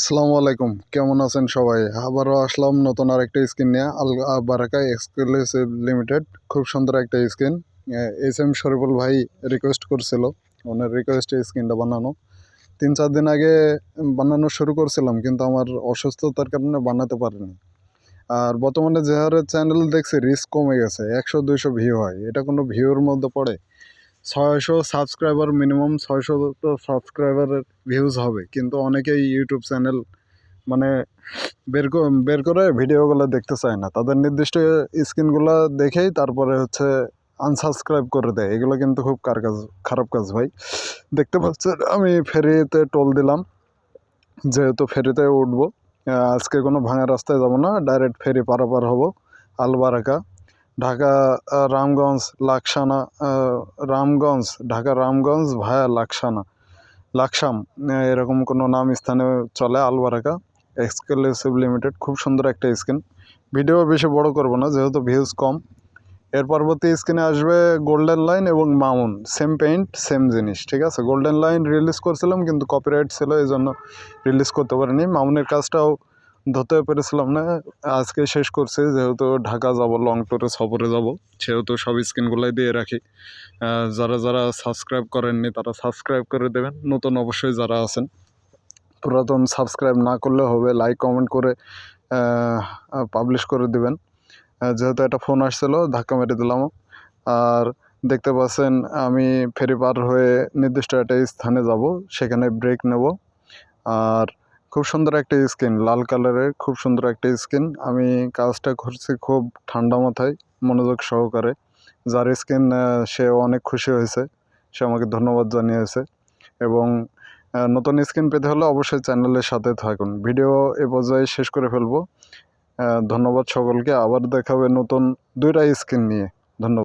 আসসালামু আলাইকুম। কেমন আছেন সবাই? আবারও আসলাম নতুন আরেকটা স্কিন নিয়ে, আল বারাকা এক্সক্লুসিভ লিমিটেড। খুব সুন্দর একটা স্কিন। এস এম শরীফুল ভাই রিকোয়েস্ট করছিল। ওনার রিকোয়েস্টে স্কিনটা বানানো। তিন চার দিন আগে বানানো শুরু করছিলাম, কিন্তু আমার অসুস্থতার কারণে বানাতে পারিনি। আর বর্তমানে যে হারে চ্যানেল দেখছি রিস্ক কমে গেছে। একশো, দুইশো ভিউ হয়। এটা কোনো ভিউর মধ্যে পড়ে? ছয়শো সাবস্ক্রাইবার মিনিমাম ছয়শো তো সাবস্ক্রাইবারের ভিউজ হবে। কিন্তু অনেকেই ইউটিউব চ্যানেল মানে বের বের করে ভিডিওগুলো দেখতে চায় না। তাদের নির্দিষ্ট স্ক্রিনগুলো দেখেই তারপরে হচ্ছে আনসাবস্ক্রাইব করে দেয়। এগুলো কিন্তু খুব কার কাজ, খারাপ কাজ ভাই। দেখতে পাচ্ছেন, আমি ফেরিতে টোল দিলাম। যেহেতু ফেরিতে উঠবো আজকে কোনো ভাঙা রাস্তায় যাব না ডাইরেক্ট ফেরি পারাপার হব, আলবারাকা। ঢাকা রামগঞ্জ, লাকসানা রামগঞ্জ, ঢাকা, রামগঞ্জ ভায়া লাকসানা। লাকসাম এরকম কোনো নাম স্থানে চলে আলবারাকা। এক্সক্লুসিভ লিমিটেড খুব সুন্দর একটা স্কিন ভিডিও বেশি বড় করব না, যেহেতু ভিউজ কম। এর পরবর্তী স্ক্রিনে আসবে গোল্ডেন লাইন এবং মাউন সেম পেইন্ট সেম জিনিস, ঠিক আছে? গোল্ডেন লাইন রিলিজ করছিলাম, কিন্তু কপিরাইট ছিল এই জন্য রিলিজ করতে পারিনি। মাউনের কাজটাও ধরতে পেরেছিলাম না। আজকে শেষ করছি, যেহেতু ঢাকা যাব লং ট্যুরে সফরে যাব, সেহেতু সব স্ক্রিনগুলোই দিয়ে রাখি। যারা যারা সাবস্ক্রাইব করেননি, তারা সাবস্ক্রাইব করে দেবেন। নতুন অবশ্যই যারা আছেন, পুরাতন সাবস্ক্রাইব না করলে হবে লাইক কমেন্ট করে পাবলিশ করে দিবেন। যেহেতু একটা ফোন আসছিল, ধাক্কা মেরে দিলাম আর দেখতে পাচ্ছেন, আমি ফেরি পার হয়ে নির্দিষ্ট একটা স্থানে যাব, সেখানে ব্রেক নেব। আর খুব সুন্দর একটা স্কিন লাল কালারের খুব সুন্দর একটা স্কিন আমি কাজটা করছি খুব ঠান্ডা মাথায়, মনোযোগ সহকারে। যার স্কিন সে অনেক খুশি হয়েছে, সে আমাকে ধন্যবাদ জানিয়েছে। এবং নতুন স্কিন পেতে হলে অবশ্যই চ্যানেলের সাথে থাকুন। ভিডিও এ পর্যায়ে শেষ করে ফেলব। ধন্যবাদ সকলকে। আবার দেখাবে নতুন দুইটা স্কিন নিয়ে।